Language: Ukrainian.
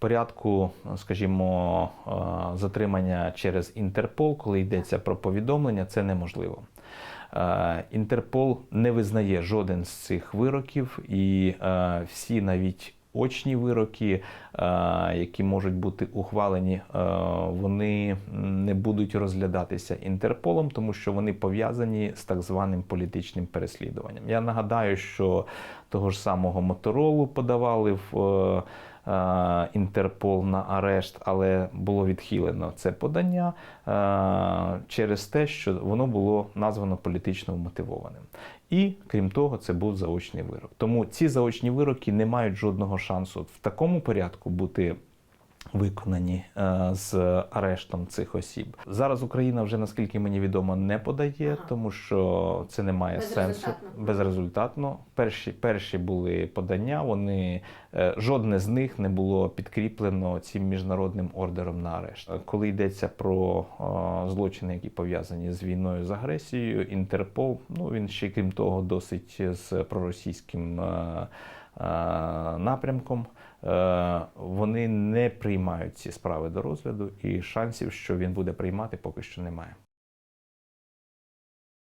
порядку, скажімо, е, затримання через Інтерпол, коли йдеться про повідомлення, це неможливо. Е, Інтерпол не визнає жоден з цих вироків, і е, всі навіть очні вироки, які можуть бути ухвалені, вони не будуть розглядатися Інтерполом, тому що вони пов'язані з так званим політичним переслідуванням. Я нагадаю, що того ж самого Моторолу подавали в. Е, Інтерпол на арешт, але було відхилено це подання е, через те, що воно було названо політично вмотивованим. І крім того, це був заочний вирок. Тому ці заочні вироки не мають жодного шансу в такому порядку бути виконані е, з арештом цих осіб. Зараз Україна вже наскільки мені відомо не подає, Ага. тому що це не має сенсу Безрезультатно. Перші, перші були подання, вони е, жодне з них не було підкріплено цим міжнародним ордером на арешт. Коли йдеться про е, злочини, які пов'язані з війною з агресією, Інтерпол, ну він ще крім того, досить з проросійським. Е, Напрямком Е, вони не приймають ці справи до розгляду, і шансів, що він буде приймати, поки що немає.